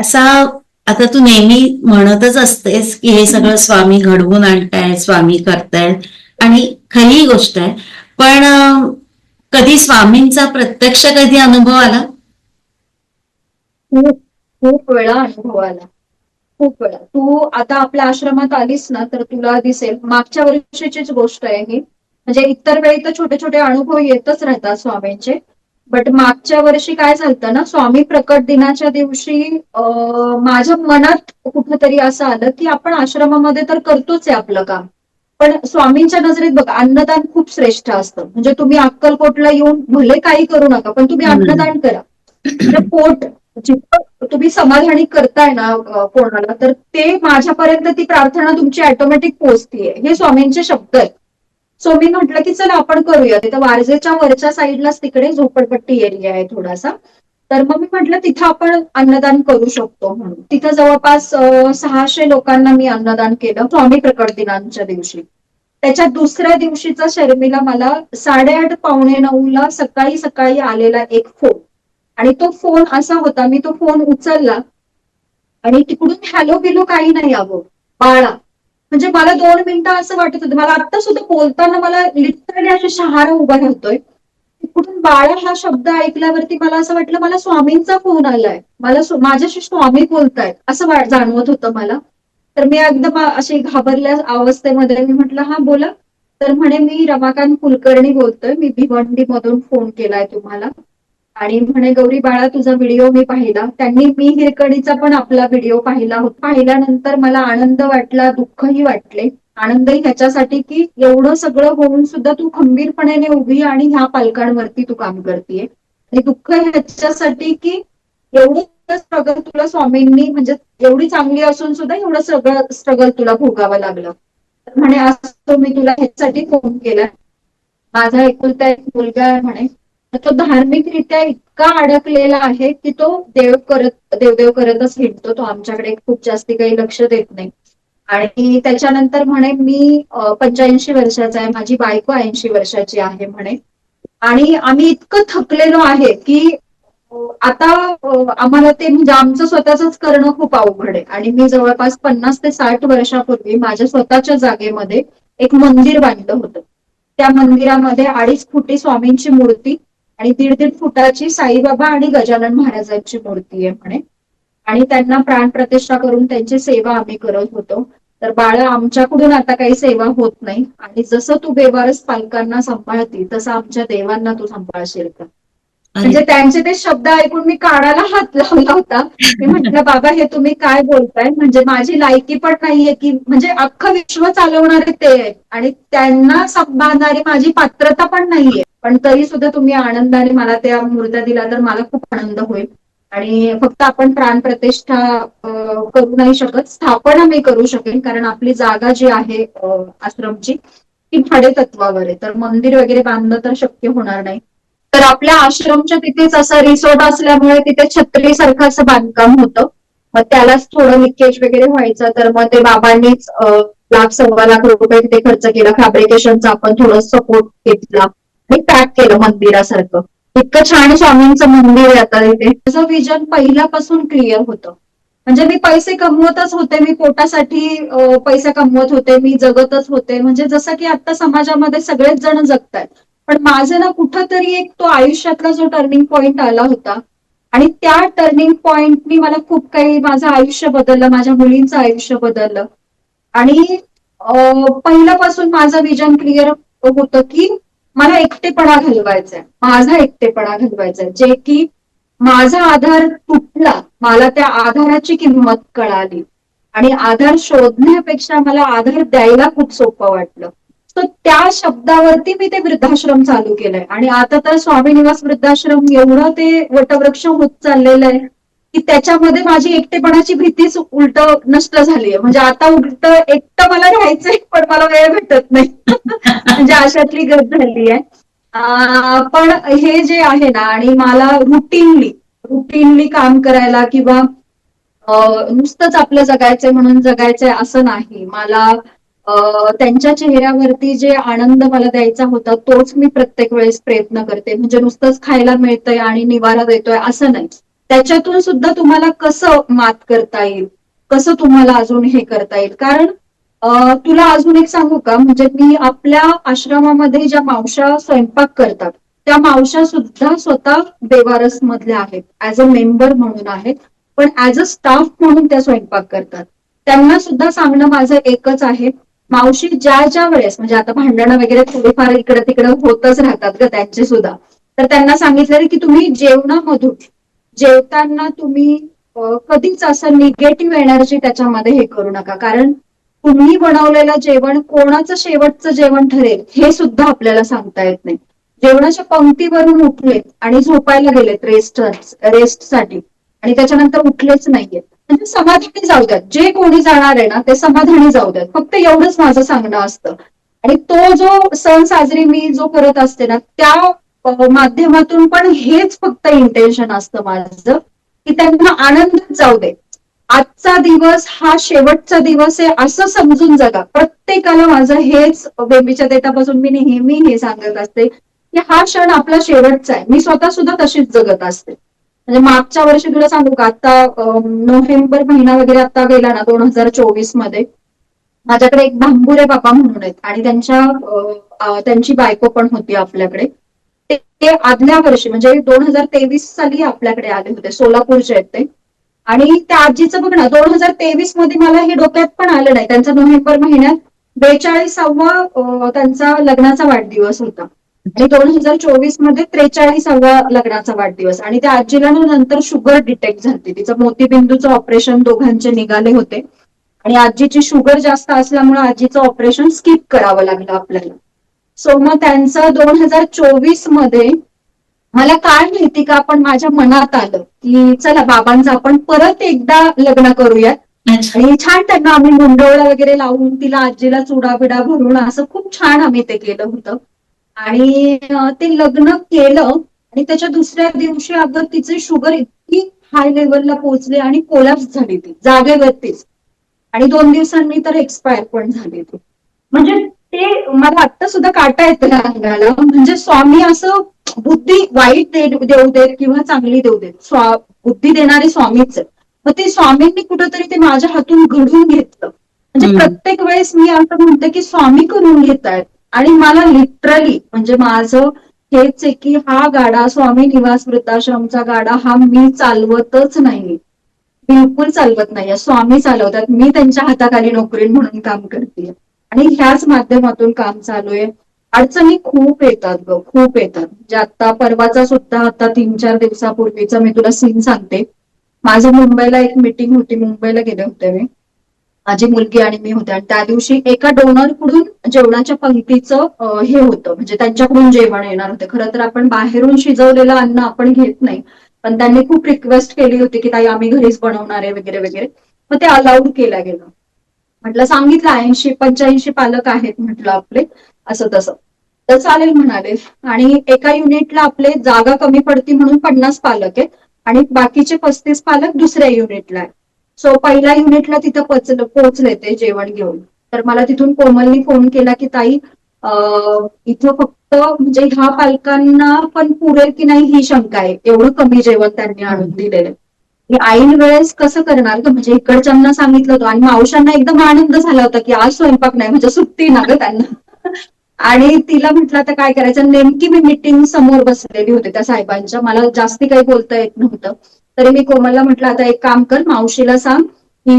असा आता तू नेहमी म्हणतच असतेस की हे सगळं स्वामी घडवून आणतायत स्वामी करतायत. आणि खरी गोष्ट आहे. पण कधी स्वामींचा प्रत्यक्ष कधी अनुभव आला? खूप खूप वेळा अनुभव आला. खूप वेळा. तू आता आपल्या आश्रमात आलीस ना तर तुला दिसेल. मागच्या वर्षीचीच गोष्ट आहे ही. म्हणजे इतर वेळी तर छोटे छोटे अनुभव येतच राहतात स्वामींचे. बट मागच्या वर्षी काय झालं ना स्वामी प्रकट दिनाच्या दिवशी माझ्या मनात कुठंतरी असं आलं की आपण आश्रमामध्ये तर करतोच आहे आपलं काम. पण स्वामींच्या नजरेत बघा अन्नदान खूप श्रेष्ठ असतं. म्हणजे तुम्ही अक्कलकोटला येऊन भले काही करू नका पण तुम्ही. अन्नदान करा. पोट जितकं तुम्ही समाधानी करताय ना कोणाला तर ते माझ्यापर्यंत ती प्रार्थना तुमची ऑटोमॅटिक पोहोचतीये. हे स्वामींचे शब्द आहेत. सो मी म्हटलं की चला आपण करूया. तिथं वारजेच्या वरच्या साईडलाच तिकडे झोपडपट्टी एरिया आहे थोडासा. तर मग मी म्हटलं तिथं आपण अन्नदान करू शकतो म्हणून. तिथं जवळपास सहाशे लोकांना मी अन्नदान केलं स्वामी प्रकट दिनांच्या दिवशी. त्याच्या दुसऱ्या दिवशीचा शर्मिला मला साडेआठ पावणे नऊला सकाळी सकाळी आलेला एक फोन. आणि तो फोन असा होता मी तो फोन उचलला. आणि तिकडून हॅलो बिलो काही नाही अगो. बाळा म्हणजे मला दोन मिनिटं असं वाटत होतं. मला आता सुद्धा बोलताना मला लिटरली अशी शहारा उभा राहतोय. कुठून बाळा हा शब्द ऐकल्यावरती मला असं वाटलं मला स्वामींचा फोन आलाय. मला माझ्याशी स्वामी बोलतायत असं जाणवत होतं मला. तर मी एकदम अशी घाबरल्या अवस्थेमध्ये मी म्हटलं हा बोला. तर म्हणे मी रमाकांत कुलकर्णी बोलतोय. मी भिवंडी मधून फोन केलाय तुम्हाला. आणि म्हणे गौरी बाळा तुझा व्हिडिओ मी पाहिला. त्यांनी मी हिरकडीचा पण आपला व्हिडिओ पाहिला होता. पाहिल्यानंतर मला आनंद वाटला दुःखही वाटले. आनंदही ह्याच्यासाठी की एवढं सगळं होऊन सुद्धा तू खंबीरपणे उभी आणि ह्या पालकांवरती तू काम करतेय. आणि दुःख ह्याच्यासाठी की एवढं स्ट्रगल तुला स्वामींनी म्हणजे एवढी चांगली असून सुद्धा एवढं सगळं स्ट्रगल तुला भोगावं लागलं. तर म्हणे असं मी तुला ह्याच्यासाठी फोन केला माझा एकुलता एक मुलगा आहे म्हणे तो धार्मिकरित्या इतका अडकलेला आहे की तो देव करत देवदेव करतच हिंडतो. तो आमच्याकडे खूप जास्ती काही लक्ष देत नाही. आणि त्याच्यानंतर म्हणे मी पंच्याऐंशी वर्षाचा आहे. माझी बायको ऐंशी वर्षाची आहे म्हणे. आणि आम्ही इतकं थकलेलो आहे की आता आम्हाला ते म्हणजे आमचं स्वतःच करणं खूप अवघड आहे. आणि मी जवळपास पन्नास ते साठ वर्षापूर्वी माझ्या स्वतःच्या जागेमध्ये एक मंदिर बांधलं होतं. त्या मंदिरामध्ये अडीच फुटी स्वामींची मूर्ती आणि दीड दीड फुटाची साईबाबा आणि गजानन महाराजांची मूर्ती आहे म्हणे. आणि त्यांना प्राण प्रतिष्ठा करून त्यांची सेवा आम्ही करत होतो. तर बाळ आमच्याकडून आता काही सेवा होत नाही. आणि जसं तू बेवारस पालकांना सांभाळती तसं आमच्या देवांना तू सांभाळशील का? म्हणजे त्यांचे ते शब्द ऐकून मी कानाला हात लावला होता. मी म्हटलं बाबा हे तुम्ही काय बोलताय? म्हणजे माझी लायकी पण नाहीये की म्हणजे अख्खं विश्व चालवणारे ते आहे आणि त्यांना सांभाळणारी माझी पात्रता पण नाहीये. पण तरी सुद्धा तुम्ही आनंदाने मला त्या मूर्त्या दिला तर मला खूप आनंद होईल. आणि फक्त आपण प्राण प्रतिष्ठा करू नाही शकत. स्थापना मी करू शकेन कारण आपली जागा जी आहे आश्रमची ती भाडे तत्वावर आहे. तर मंदिर वगैरे बांधणं तर शक्य होणार नाही. तर आपल्या आश्रमच्या तिथेच असं रिसॉर्ट असल्यामुळे तिथे छत्री सारखं असं बांधकाम होतं. मग त्यालाच थोडं लिकेज वगैरे व्हायचं तर मग ते बाबांनीच लाख सव्वा लाख रुपये तिथे खर्च केला. फॅब्रिकेशनचा आपण थोडं सपोर्ट घेतला आणि पॅक केलं मंदिरासारखं. इतकं छान स्वामींचं मंदिर आहे आता तिथे माझं विजन पहिल्यापासून क्लिअर होतं. म्हणजे मी पैसे कमवतच होते मी पोटासाठी पैसे कमवत होते मी जगतच होते. म्हणजे जसं की आता समाजामध्ये सगळेच जण जगतायत. पण माझं ना कुठंतरी एक तो आयुष्यातला जो टर्निंग पॉइंट आला होता. आणि त्या टर्निंग पॉइंटनी मला खूप काही माझं आयुष्य बदललं माझ्या मुलींचं आयुष्य बदललं. आणि पहिल्यापासून माझं विजन क्लिअर होतं की मला एकटेपणा घालवायचा आहे माझा एकटेपणा घालवायचा आहे जे की माझा आधार तुटला मला त्या आधाराची किंमत कळाली. आणि आधार शोधण्यापेक्षा मला आधार द्यायला खूप सोपं वाटलं. तर त्या शब्दावरती मी ते वृद्धाश्रम चालू केलंय. आणि आता तर स्वामी निवास वृद्धाश्रम एवढं ते वटवृक्ष होत चाललेलं आहे की त्याच्यामध्ये माझी एकटेपणाची भीतीच उलट नष्ट झाली आहे म्हणजे आता उलट एकटं मला राहायचंय पण मला वेळ भेटत नाही. म्हणजे अशातली गत झाली आहे पण हे जे आहे ना आणि मला रुटीनली रुटीनली काम करायला किंवा नुसतंच आपलं जगायचंय म्हणून जगायचंय असं नाही. मला त्यांच्या चेहऱ्यावरती जे आनंद मला द्यायचा होता तोच मी प्रत्येक वेळेस प्रयत्न करते. म्हणजे नुसतंच खायला मिळतंय आणि निवारा देतोय असं नाही. त्याच्यातून सुद्धा तुम्हाला कसं मात करता येईल? कसं तुम्हाला अजून हे करता येईल? कारण तुला अजून एक सांगू का? म्हणजे मी आपल्या आश्रमामध्ये ज्या मावशा स्वयंपाक करतात त्या मावशा सुद्धा स्वतः देवारस मधल्या आहेत. ऍज अ मेंबर म्हणून आहेत. पण ऍज अ स्टाफ म्हणून त्या स्वयंपाक करतात. त्यांना सुद्धा सांगणं माझं एकच आहे. मावशी ज्या ज्या वेळेस म्हणजे आता भांडणं वगैरे थोडीफार इकडे तिकडे होतच राहतात ग त्यांचे सुद्धा. तर त्यांना सांगितलं की तुम्ही जेवणामधून जेवताना तुम्ही कधीच असं निगेटिव्ह एनर्जी त्याच्यामध्ये हे करू नका. कारण तुम्ही बनवलेलं जेवण कोणाचं शेवटचं जेवण ठरेल हे सुद्धा आपल्याला सांगता येत नाही. जेवणाच्या पंक्तीवरून उठलेत आणि झोपायला गेलेत रेस्ट रेस्टसाठी आणि त्याच्यानंतर उठलेच नाहीयेत. म्हणजे समाधानी जाऊ द्यात. जे कोणी जाणार आहे ना ते समाधानी जाऊ द्यात. फक्त एवढंच माझं सांगणं असतं. आणि तो जो सण साजरी मी जो करत असते ना त्या माध्यमातून पण हेच फक्त इंटेन्शन असतं माझं की त्यांना आनंदात जाऊ दे. आजचा दिवस हा शेवटचा दिवस आहे असं समजून जगा. प्रत्येकाला माझं हेच बेबीच्या देतापासून मी नेहमी हे सांगत असते की हा क्षण आपला शेवटचा आहे. मी स्वतः सुद्धा तशीच जगत असते. म्हणजे मागच्या वर्षी तुला सांगू का? आता नोव्हेंबर महिना वगैरे आता गेला ना दोन हजार चोवीसमध्ये. माझ्याकडे एक भांबुरे बाबा म्हणून आहेत आणि त्यांच्या त्यांची बायको पण होती आपल्याकडे. ते आदल्या वर्षी म्हणजे दोन हजार तेवीस साली आपल्याकडे आले होते सोलापूरचे आहेत ते. आणि त्या आजीचं बघ ना दोन हजार तेवीसमध्ये मला हे डोक्यात पण आलं नाही. त्यांचा नोव्हेंबर महिन्यात बेचाळीसावा त्यांचा लग्नाचा वाढदिवस होता. आणि दोन हजार चोवीसमध्ये त्रेचाळीसावा लग्नाचा वाढदिवस आणि त्या आजीला ना नंतर शुगर डिटेक्ट झाली तिचं मोतीबिंदूचं ऑपरेशन दोघांचे निघाले होते. आणि आजीची शुगर जास्त असल्यामुळे आजीचं ऑपरेशन स्किप करावं लागलं आपल्याला. सो मग त्यांचं दोन हजार चोवीसमध्ये मला काय माहिती का आपण माझ्या मनात आलं की चला बाबांचं आपण परत एकदा लग्न करूयात. आणि छान त्यांना आम्ही मुंडवळा वगैरे लावून तिला आजीला चुडा बिडा भरून असं खूप छान आम्ही ते केलं होतं. आणि ते लग्न केलं आणि त्याच्या दुसऱ्या दिवशी अगं तिचे शुगर इतकी हाय लेवलला पोहोचली आणि कोलॅप्स झाली ती जागेवरतीच. आणि दोन दिवसांनी तर एक्सपायर पण झाली ती. म्हणजे ते मला आता सुद्धा काटा येतं अंगाला. म्हणजे स्वामी असं बुद्धी वाईट देऊ देत किंवा चांगली देऊ देत. स्वा बुद्धी देणारे स्वामीच. मग ते स्वामींनी कुठंतरी ते माझ्या हातून घडून घेतलं. म्हणजे. प्रत्येक वेळेस मी असं म्हणते की स्वामी करून घेत आहेत आणि मला लिटरली म्हणजे माझं हेच आहे की हा गाडा स्वामी निवास वृद्धाश्रमचा गाडा हा मी चालवतच नाही बिलकुल चालवत नाही स्वामी चालवतात. मी त्यांच्या हाताखाली नोकरी म्हणून काम करते. आणि ह्याच माध्यमातून काम चालू आहे. अडचणी खूप येतात ग खूप येतात. म्हणजे जे आता परवाचा सुद्धा आता तीन चार दिवसापूर्वीचा मी तुला सीन सांगते. माझं मुंबईला एक मीटिंग होती. मुंबईला गेले होते मी. माझी मुलगी आणि मी होते. आणि त्या दिवशी एका डोनरकडून जेवणाच्या पंक्तीचं हे होतं. म्हणजे त्यांच्याकडून जेवण येणार होतं. खरं तर आपण बाहेरून शिजवलेलं अन्न आपण घेत नाही. पण त्यांनी खूप रिक्वेस्ट केली होती की ताई आम्ही घरीच बनवणार आहे वगैरे वगैरे. मग ते अलाउड केलं गेलं. म्हटलं सांगितलं ऐंशी पंच्याऐंशी पालक आहेत म्हटलं आपले. असं तसं. तर चालेल म्हणाले. आणि एका युनिटला आपले जागा कमी पडती म्हणून पन्नास पालक आहेत. आणि बाकीचे पस्तीस पालक दुसऱ्या युनिटला आहेत. सो पहिल्या युनिटला तिथं पोचलं पोहोचले ते जेवण घेऊन. तर मला तिथून कोमलनी फोन केला की ताई इथं फक्त म्हणजे ह्या पालकांना पण पुरेल की नाही ही शंका आहे? एवढं कमी जेवण त्यांनी आणून दिलेलं. मी ऐन वेळेस कसं करणार ग? म्हणजे इकडच्यांना सांगितलं होतं आणि मावशांना एकदम आनंद झाला होता की आज स्वयंपाक नाही म्हणजे सुट्टी ना ग त्यांना. आणि तिला म्हटलं आता काय करायचं? नेमकी मी मिटिंग समोर बसलेली होते त्या साहेबांच्या. मला जास्ती काही बोलता येत नव्हतं. तरी मी कोमलला म्हटलं आता एक काम कर मावशीला सांग की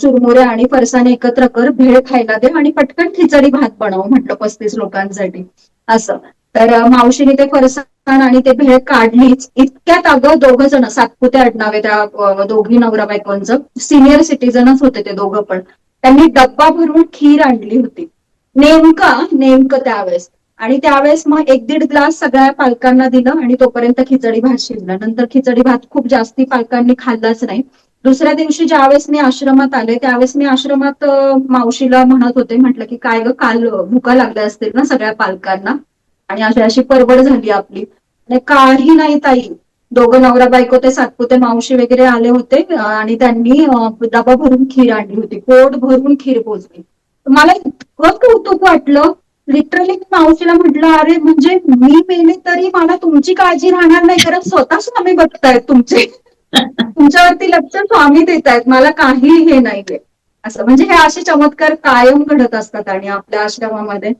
चुरमुरे आणि फरसाने एकत्र कर भेळ खायला दे आणि पटकन खिचडी भात बनव म्हटलं पस्तीस लोकांसाठी. असं. तर मावशीने ते फरसाण आणि ते भेळ काढलीच. इतक्यात अगं दोघं जण सातपुते आडनावे त्या दोघी नवरा बायकोंचं सिनियर सिटीजनच होते ते दोघं पण. त्यांनी डब्बा भरून खीर आणली होती. नेमका नेमकं त्यावेळेस आणि त्यावेळेस मग एक दीड ग्लास सगळ्या पालकांना दिलं आणि तोपर्यंत खिचडी भात शिजला. नंतर खिचडी भात खूप जास्ती पालकांनी खाल्लाच नाही. दुसऱ्या दिवशी ज्यावेळेस मी आश्रमात आले त्यावेळेस मी आश्रमात मावशीला म्हणत होते म्हटलं की काय ग काल भुका लागल्या असतील ना सगळ्या पालकांना. आणि अशी अशी परवड झाली आपली. काही नाही ताई. दोघं नवरा बायको ते सातपुते मावशी वगैरे आले होते आणि त्यांनी डबा भरून खीर आणली होती. पोट भरून खीर पोचली. मला इतकं कौतुक वाटलं लिटरली मावशीला म्हटलं अरे म्हणजे मी मेले तरी मला तुमची काळजी राहणार नाही कारण स्वतः स्वामी बघतायत तुमचे. तुमच्यावरती लक्ष स्वामी देत आहेत मला काही हे नाहीये. असं म्हणजे हे असे चमत्कार कायम घडत असतात आणि आपल्या आश्रमामध्ये.